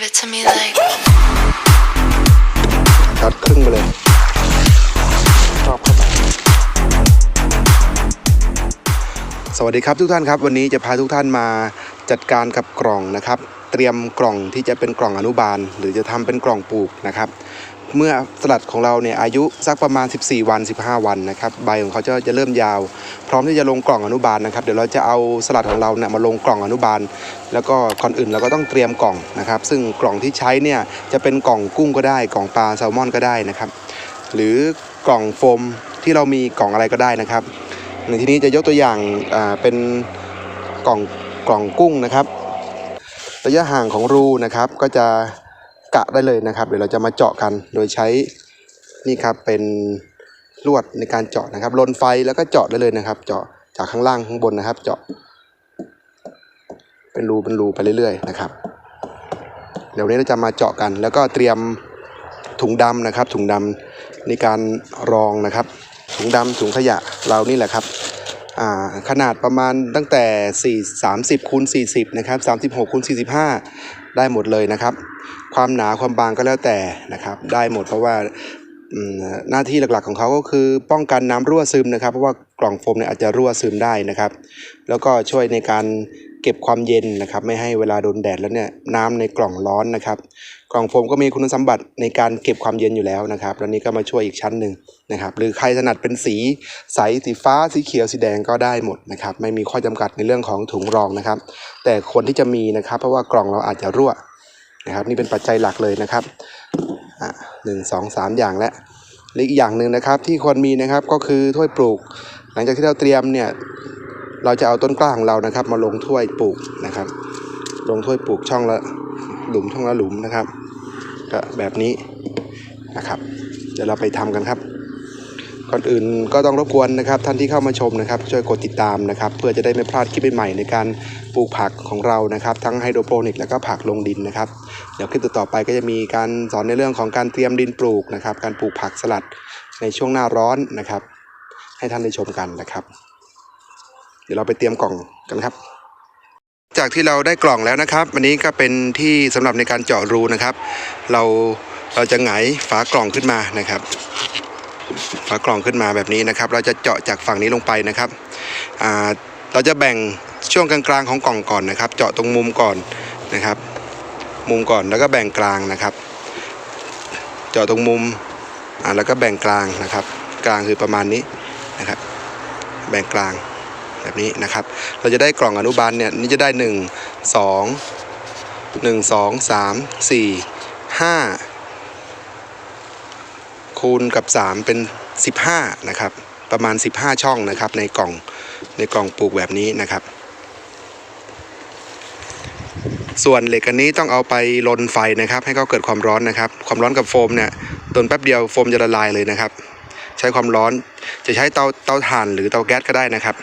give it to me like. ช็อตครึ่งไปเลยชอบเข้าไปสวัสดีครับทุกท่านครับ วันนี้จะพาทุกท่านมาจัดการกับกล่องนะครับ เตรียมกล่องที่จะเป็นกล่องอนุบาล หรือจะทำเป็นกล่องปลูกนะครับ เมื่อสลัดของเราเนี่ยอายุสักประมาณ 14 วัน 15 วันนะครับใบของเขาจะจะเริ่มยาว พร้อมที่จะลงกล่องอนุบาลนะครับเดี๋ยวเราจะเอาสลัดของเราเนี่ยมาลงกล่องอนุบาล แล้วก็ก่อนอื่นเราก็ต้องเตรียมกล่องนะครับ ซึ่งกล่องที่ใช้เนี่ยจะเป็นกล่องกุ้งก็ได้ กล่องปลาแซลมอนก็ได้นะครับ หรือกล่องโฟมที่เรามีกล่องอะไรก็ได้นะครับในที่นี้จะยกตัวอย่างอ่าเป็นกล่องกล่องกุ้งนะครับ ระยะห่างของรูนะครับก็จะ กะได้เลยนะครับ เดี๋ยวเราจะมาเจาะกันโดยใช้นี่ครับเป็นลวดในการเจาะนะครับลนไฟแล้วก็เจาะได้เลยนะครับ เจาะจากข้างล่างข้างบนนะครับ เจาะ เป็นรูเป็นรูไปเรื่อยๆนะครับเดี๋ยวนี้เราจะมาเจาะกัน แล้วก็เตรียมถุงดำนะครับ ถุงดำในการรองนะครับ ถุงดำถุงขยะเรานี่แหละครับขนาดประมาณตั้งแต่ 4 30คูณ40 นะครับ 36คูณ45 ได้หมดเลยนะครับ ความหนาความบางก็แล้วแต่นะครับ ได้หมดเพราะว่าหน้าที่หลักๆของเขาก็คือป้องกันน้ำรั่วซึมนะครับ เพราะว่ากล่องโฟมเนี่ยอาจจะรั่วซึมได้นะครับ แล้วก็ช่วยในการ เก็บความเย็นนะครับไม่ให้เวลาโดนแดดแล้วเนี่ยน้ำในกล่องร้อนนะครับ กล่องโฟมก็มีคุณสมบัติในการเก็บความเย็นอยู่แล้วนะครับ แล้วนี่ก็มาช่วยอีกชั้นหนึ่งนะครับ หรือใครถนัดเป็นสีใสสีฟ้าสีเขียวสีแดงก็ได้หมดนะครับ ไม่มีข้อจำกัดในเรื่องของถุงรองนะครับ แต่คนที่จะมีนะครับ เพราะว่ากล่องเราอาจจะรั่วนะครับ นี่เป็นปัจจัยหลักเลยนะครับอะหนึ่งสองสามอย่างและอีกอย่างหนึ่งนะครับที่ควรมีนะครับก็คือถ้วยปลูก หลังจากที่เราเตรียมเนี่ย เราจะเอาต้นกล้าของเรานะครับ มาลงถ้วยปลูกนะครับ ลงถ้วยปลูกช่องละหลุมช่องละหลุมนะครับ ก็แบบนี้นะครับ เดี๋ยวเราไปทำกันครับ ก่อนอื่นก็ต้องรบกวนนะครับ ท่านที่เข้ามาชมนะครับ ช่วยกดติดตามนะครับ เพื่อจะได้ไม่พลาดคลิปใหม่ในการปลูกผักของเรานะครับ ทั้งไฮโดรโปนิกแล้วก็ผักลงดินนะครับ เดี๋ยวคลิปต่อไปก็จะมีการสอนในเรื่องของการเตรียมดินปลูกนะครับ การปลูกผักสลัดในช่วงหน้าร้อนนะครับ ให้ท่านได้ชมกันนะครับ ดี๋ยวเราไปเตรียมกล่องกันครับ จากที่เราได้กล่องแล้วนะครับวันนี้ก็เป็นที่สำหรับในการเจาะรูนะครับ เราเราจะหงายฝากล่องขึ้นมานะครับ ฝากล่องขึ้นมาแบบนี้นะครับ เราจะเจาะจากฝั่งนี้ลงไปนะครับเราจะแบ่งช่วงกลางๆของกล่องก่อนนะครับ เจาะตรงมุมก่อนนะครับ มุมก่อนแล้วก็แบ่งกลางนะครับ เจาะตรงมุมแล้วก็แบ่งกลางนะครับ กลางคือประมาณนี้นะครับ แบ่งกลาง แบบนี้นะครับ เราจะได้กล่องอนุบาลเนี่ยนี่จะได้หนึ่งสองหนึ่งสองสามสี่ห้าคูณกับสามเป็นสิบห้านะครับ ประมาณสิบห้าช่องนะครับในกล่องในกล่องปลูกแบบนี้นะครับ ส่วนเหล็กอันนี้ต้องเอาไปลนไฟนะครับ ให้เขาเกิดความร้อนนะครับ ความร้อนกับโฟมเนี่ยตนแป๊บเดียวโฟมจะละลายเลยนะครับ ใช้ความร้อนจะใช้เตาเตาถ่านหรือเตาแก๊สก็ได้นะครับ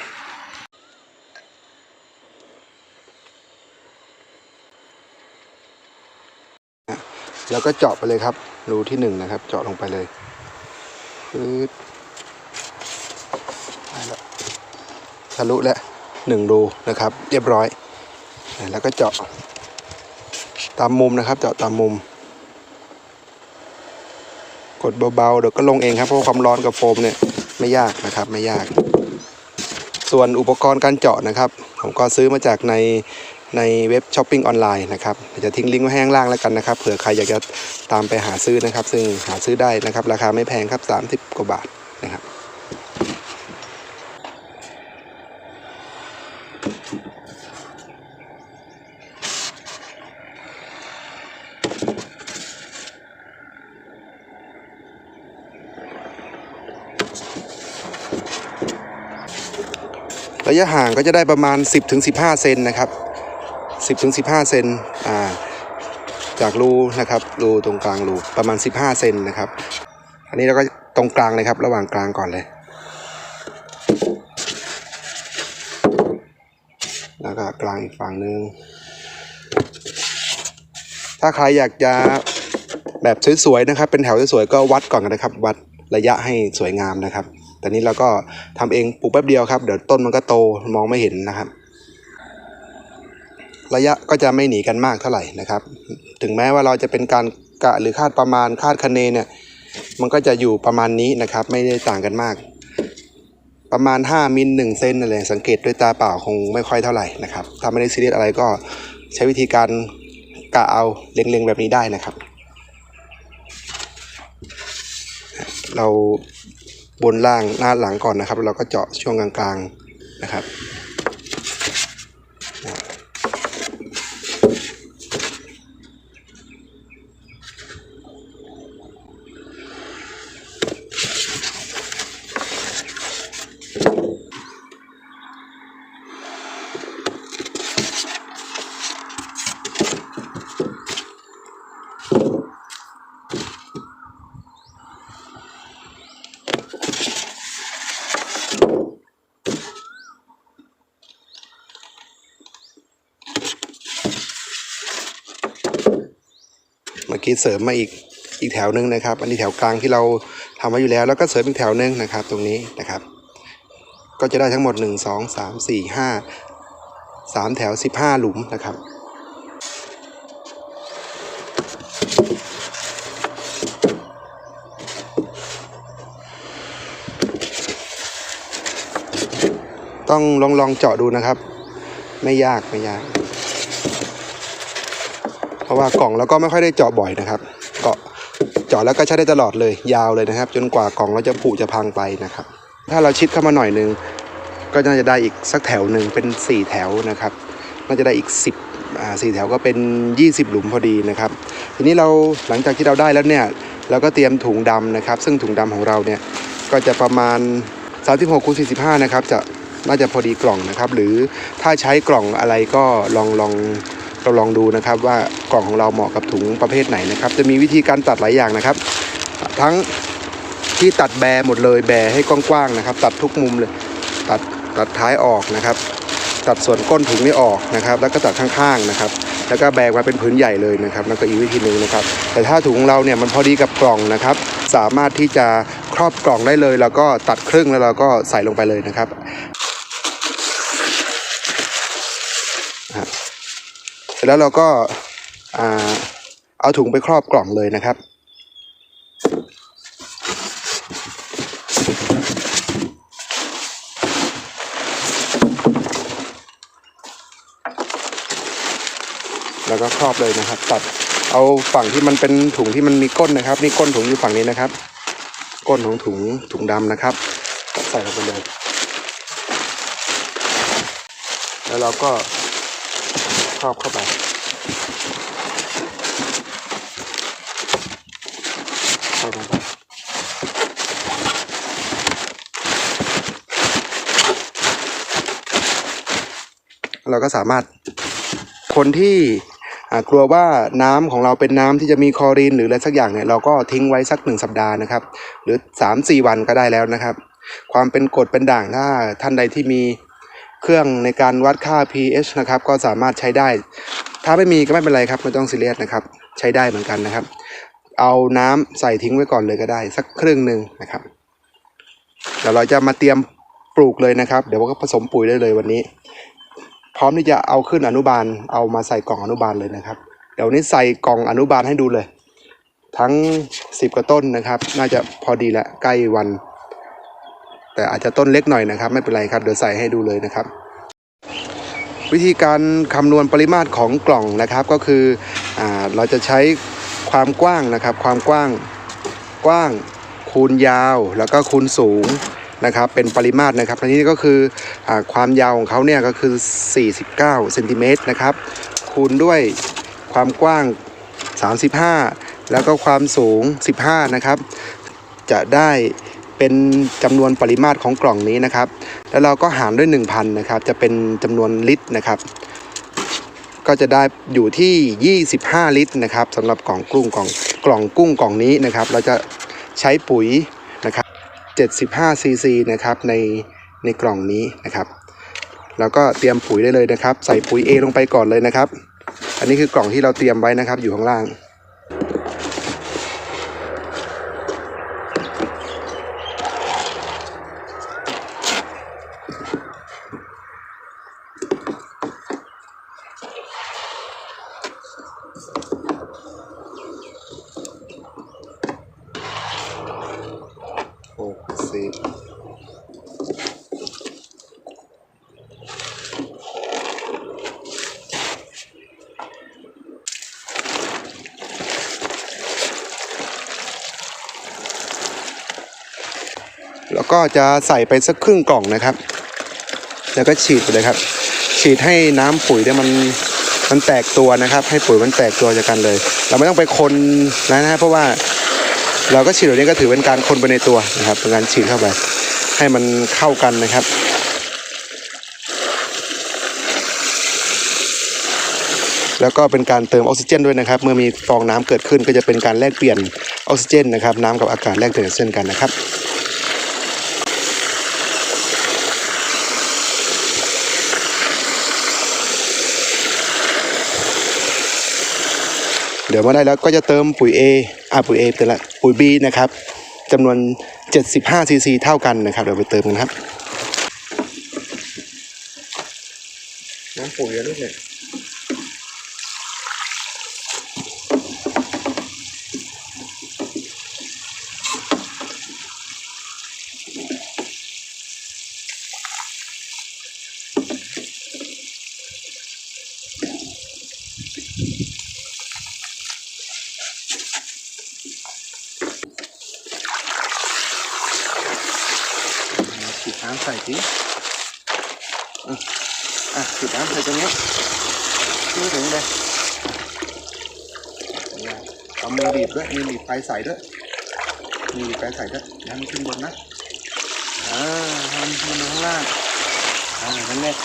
แล้วก็เจาะไปเลยครับ รูที่หนึ่งนะครับ เจาะลงไปเลยปึ๊ดได้แล้วทะลุแล้วหนึ่งรูนะครับ เรียบร้อย แล้วก็เจาะตามมุมนะครับ เจาะตามมุม กดเบาๆเดี๋ยวก็ลงเองครับเพราะความร้อนกับโฟมเนี่ยไม่ยากนะครับไม่ยาก ส่วนอุปกรณ์การเจาะนะครับ ผมก็ซื้อมาจากใน ในเว็บช้อปปิ้งออนไลน์นะครับจะทิ้งลิงก์ไว้ให้ข้างล่างแล้วกันนะครับเผื่อใครอยากจะตามไปหาซื้อนะครับ ซึ่งหาซื้อได้นะครับ ราคาไม่แพงครับ 30 กว่าบาทนะครับระยะห่างก็จะได้ประมาณ 10-15 เซนนะครับ 10-15 เซนอ่าจากรูนะครับรูตรงกลางรูประมาณ 15 เซนนะครับ อันนี้เราก็ตรงกลางเลยครับ ระหว่างกลางก่อนเลย แล้วก็กลางอีกฝั่งหนึ่งถ้าใครอยากจะแบบสวยๆนะครับ เป็นแถวสวยๆก็วัดก่อนนะครับ วัดระยะให้สวยงามนะครับ แต่นี้เราก็ทำเองปลูกแป๊บเดียวครับ เดี๋ยวต้นมันก็โตมองไม่เห็นนะครับ ระยะก็จะไม่หนีกันมากเท่าไหร่นะครับ ถึงแม้ว่าเราจะเป็นการกะหรือคาดประมาณคาดคะเนเนี่ยมันก็จะอยู่ประมาณนี้นะครับ ไม่ได้ต่างกันมาก ประมาณ 5 มิล1เซนอะไรสังเกตด้วยตาเปล่าคงไม่ค่อยเท่าไหร่นะครับถ้าไม่ได้ซีเรียสอะไรก็ใช้วิธีการกะเอาเล็งๆแบบนี้ได้นะครับ เราบนล่างหน้าหลังก่อนนะครับแล้วเราก็เจาะช่วงกลางๆนะครับ เมื่อกี้เสริมมาอีกอีกแถวหนึ่งนะครับ อันนี้แถวกลางที่เราทำไว้อยู่แล้ว แล้วก็เสริมอีกแถวหนึ่งนะครับ ตรงนี้นะครับ ก็จะได้ทั้งหมด 1 2 3 4 5 3 แถว 15 หลุมนะครับต้องลองลองเจาะดูนะครับ ไม่ยากไม่ยาก เพราะว่ากล่องเราก็ไม่ค่อยได้เจาะบ่อยนะครับเจาะเจาะแล้วก็ใช้ได้ตลอดเลย ยาวเลยนะครับ จนกว่ากล่องเราจะผุจะพังไปนะครับ ถ้าเราชิดเข้ามาหน่อยนึงก็น่าจะได้อีกสักแถวหนึ่งเป็น 4 แถวนะครับ น่าจะได้อีก 10อ่าสี่แถวก็เป็น 20 หลุมพอดีนะครับ ทีนี้เราหลังจากที่เราได้แล้วเนี่ยเราก็เตรียมถุงดำนะครับ ซึ่งถุงดำของเราเนี่ยก็จะประมาณ 36คูณ45 นะครับ จะน่าจะพอดีกล่องนะครับ หรือถ้าใช้กล่องอะไรก็ลองลอง เราลองดูนะครับว่ากล่องของเราเหมาะกับถุงประเภทไหนนะครับ จะมีวิธีการตัดหลายอย่างนะครับ ทั้งที่ตัดแบหมดเลยแบให้กว้างๆนะครับ ตัดทุกมุมเลยตัดตัดท้ายออกนะครับ ตัดส่วนก้นถุงนี่ออกนะครับ แล้วก็ตัดข้างๆนะครับ แล้วก็แบกมาเป็นผืนใหญ่เลยนะครับแล้วก็อีกวิธีหนึ่งนะครับ แต่ถ้าถุงเราเนี่ยมันพอดีกับกล่องนะครับ สามารถที่จะครอบกล่องได้เลย แล้วก็ตัดครึ่งแล้วเราก็ใส่ลงไปเลยนะครับ สร็จแล้วเราก็าเอาถุงไปครอบกล่องเลยนะครับ แล้วก็ครอบเลยนะครับ ตัดเอาฝั่งที่มันเป็นถุงที่มันมีก้นนะครับ นี่ก้นถุงอยู่ฝั่งนี้นะครับ ก้นของถุงถุงดำนะครับใส่ลงไปเลยแล้วเราก็ครอบเข้าไป ครอบลงไป เราก็สามารถคนที่กลัวว่าน้ำของเราเป็นน้ำที่จะมีคลอรีนหรืออะไรสักอย่างเนี่ยเราก็ทิ้งไว้สักหนึ่งสัปดาห์นะครับ หรือ 3-4 วันก็ได้แล้วนะครับ ความเป็นกรดเป็นด่างถ้าท่านใดที่มีเครื่องในการวัดค่า pH นะครับ ก็สามารถใช้ได้ ถ้าไม่มีก็ไม่เป็นไรครับไม่ต้องซีเรียสนะครับ ใช้ได้เหมือนกันนะครับ เอาน้ำใส่ทิ้งไว้ก่อนเลยก็ได้ สักครึ่งหนึ่งนะครับเดี๋ยวเราจะมาเตรียมปลูกเลยนะครับ เดี๋ยวก็ผสมปุ๋ยได้เลยวันนี้ พร้อมที่จะเอาขึ้นอนุบาลเอามาใส่กล่องอนุบาลเลยนะครับ เดี๋ยวนี้ใส่กล่องอนุบาลให้ดูเลย ทั้ง 10กว่าต้นนะครับ น่าจะพอดีละใกล้วัน แต่อาจจะต้นเล็กหน่อยนะครับ ไม่เป็นไรครับเดี๋ยวใส่ให้ดูเลยนะครับ วิธีการคำนวณปริมาตรของกล่องนะครับก็คืออเราจะใช้ความกว้างนะครับ ความกว้างกว้างคูณยาวแล้วก็คูณสูง นะครับเป็นปริมาตรนะครับอันนี้ก็คืออความยาวของเขาเนี่ยก็คือ 49เซนติเมตรนะครับคูณด้วยความกว้าง 35 แล้วก็ความสูง 15 นะครับ จะได้เป็นจำนวนปริมาตรของกล่องนี้นะครับ แล้วเราก็หารด้วย 1,000 นะครับ จะเป็นจำนวนลิตรนะครับ ก็จะได้อยู่ที่ 25 ลิตรนะครับสำหรับกล่องกุ้งกล่องกล่องกุ้งกล่องนี้นะครับ เราจะใช้ปุ๋ย 75ซีซีนะครับในในกล่องนี้นะครับแล้วก็เตรียมปุ๋ยได้เลยนะครับ ใส่ปุ๋ย A ลงไปก่อนเลยนะครับ อันนี้คือกล่องที่เราเตรียมไว้นะครับ อยู่ข้างล่าง ซื้อ แล้วก็จะใส่ไปสักครึ่งกล่องนะครับ แล้วก็ฉีดไปเลยครับ ฉีดให้น้ำปุ๋ยเนี่ยมันมันแตกตัวนะครับ ให้ปุ๋ยมันแตกตัวจากกันเลย เราไม่ต้องไปคนนะนะเพราะว่าเราก็ฉีดแบบนี้ก็ถือเป็นการคนไปในตัวนะครับเป็นการฉีดเข้าไปให้มันเข้ากันนะครับแล้วก็เป็นการเติมออกซิเจนด้วยนะครับ เมื่อมีฟองน้ำเกิดขึ้นก็จะเป็นการแลกเปลี่ยนออกซิเจนนะครับน้ำกับอากาศแลกเปลี่ยนเส้นกันนะครับ เดี๋ยวเมื่อได้แล้วก็จะเติมปุ๋ย A อ่าปุ๋ย A เติมละปุ๋ย B นะครับจำนวน 75ซีซีเท่ากันนะครับเดี๋ยวไปเติมกันครับน้ำปุ๋ยลูกเนี่ยฉีดน้ำใส่สิอะอะฉีดน้ำใส่ตรงนี้ช่วยถึงเลยเนี่ยเอา มือบีบด้วยมือบีบไฟใส่ด้วยมือบีบไฟใส่ด้วยน้ำมันขึ้นบนนะอ่าให้นขึ้นมาข้างล่างอ่านั่นแหละ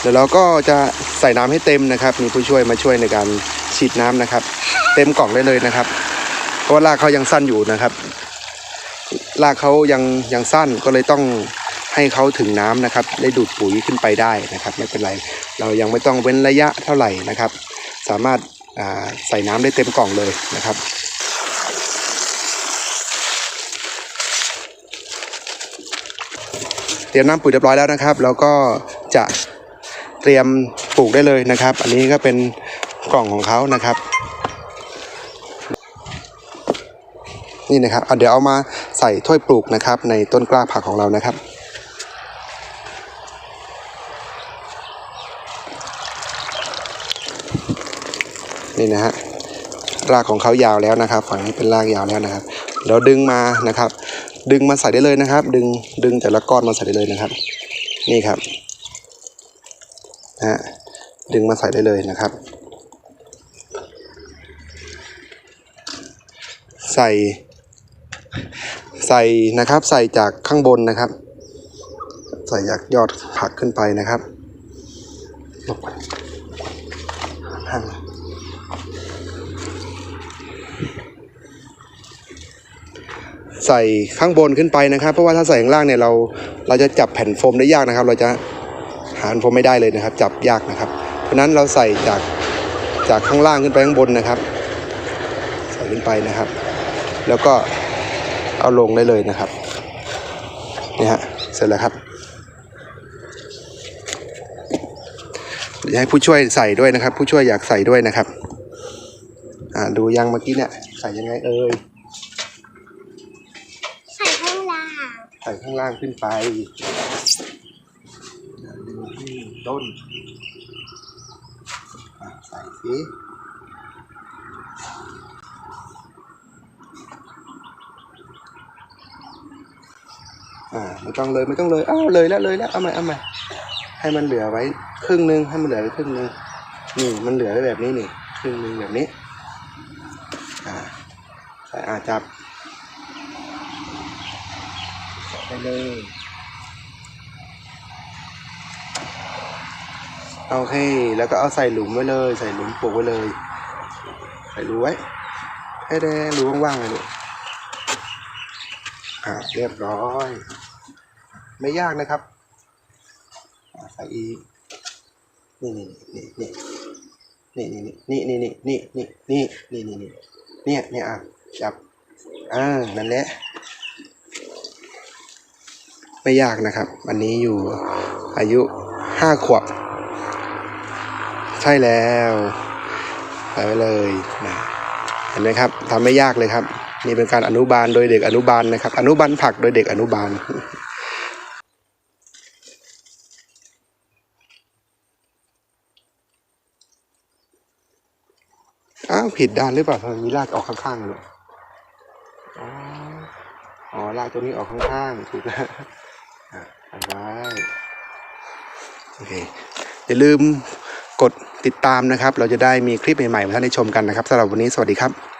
เดี๋ยวเราก็จะใส่น้ำให้เต็มนะครับ มีผู้ช่วยมาช่วยในการฉีดน้ำนะครับ เต็มกล่องได้เลยนะครับ เพราะว่ารากเขายังสั้นอยู่นะครับรากเขายังยังสั้นก็เลยต้อง ให้เขาถึงน้ำนะครับ ได้ดูดปุ๋ยขึ้นไปได้นะครับ ไม่เป็นไร เรายังไม่ต้องเว้นระยะเท่าไหร่นะครับ สามารถใส่น้ำได้เต็มกล่องเลยนะครับเตรียมน้ำปุ๋ยเรียบร้อยแล้วนะครับ แล้วก็จะเตรียมปลูกได้เลยนะครับ อันนี้ก็เป็นกล่องของเขานะครับ นี่นะครับเเดี๋ยวเอามาใส่ถ้วยปลูกนะครับ ในต้นกล้าผักของเรานะครับ นี่นะฮะรากของเขายาวแล้วนะครับ ฝั่งนี้เป็นรากยาวแล้วนะครับเดี๋ยวดึงมานะครับ ดึงมาใส่ได้เลยนะครับ ดึงดึงแต่ละก้อนมาใส่ได้เลยนะครับ นี่ครับนะฮะดึงมาใส่ได้เลยนะครับ ใส่ ใส่นะครับ ใส่จากข้างบนนะครับ ใส่จากยอดผักขึ้นไปนะครับลงไปห่าง ใส่ข้างบนขึ้นไปนะครับ เพราะว่าถ้าใส่ข้างล่างเนี่ยเราเราจะจับแผ่นโฟมได้ยากนะครับ เราจะหานโฟมไม่ได้เลยนะครับ จับยากนะครับ เพราะนั้นเราใส่จากจากข้างล่างขึ้นไปข้างบนนะครับ ใส่ขึ้นไปนะครับ แล้วก็เอาลงได้เลยนะครับนี่ฮะเสร็จแล้วครับเดี๋ยวให้ผู้ช่วยใส่ด้วยนะครับ ผู้ช่วยอยากใส่ด้วยนะครับ อ่าดูยังเมื่อกี้เนี่ยใส่ยังไงเอ่ย ใส่ข้างล่าง ใส่ข้างล่างขึ้นไปดึงที่ต้นใส่สิอ่าไม่ต้องเลยไม่ต้องเลยอ้าวเลยแล้วเลยแล้วเอาใหม่เอาใหม่ให้มันเหลือไว้ครึ่งหนึงให้มันเหลือไว้ครึ่งหนึงนี่มันเหลือไว้แบบนี้นี่ครึ่งหนึงแบบนี้อ่าใส่อาจับใส่ ไปเลยโอเคแล้วก็เอาใส่หลุมไว้เลย ใส่หลุมปลูกไว้เลย ใส่รูไว้ ให้ได้รูว่างๆเลยลูกอ่าเรียบร้อย ไม่ยากนะครับอ่าใส่อีกนี่นี่นี่นี่นี่นี่นี่นี่นี่นี่นี่นี่นี่นี่เนี่ยเนี่ยอะจับอ่านั่นแหละ ไม่ยากนะครับ อันนี้อยู่อายุห้าขวบ ใช่แล้วไว้เลยนะเห็นไหมครับทำไม่ยากเลยครับ นี่เป็นการอนุบาลโดยเด็กอนุบาลนะครับ อนุบาลผักโดยเด็กอนุบาลอ้าวผิดด้านหรือเปล่าทำไมมีรากออกข้างๆเลยอ๋ออ๋อรากตัวนี้ออกข้างๆถูกแล้วอะเอาไว้ โอเคอย่าลืมกดติดตามนะครับ เราจะได้มีคลิปใหม่ๆมาให้ท่านได้ชมกันนะครับสำหรับวันนี้สวัสดีครับ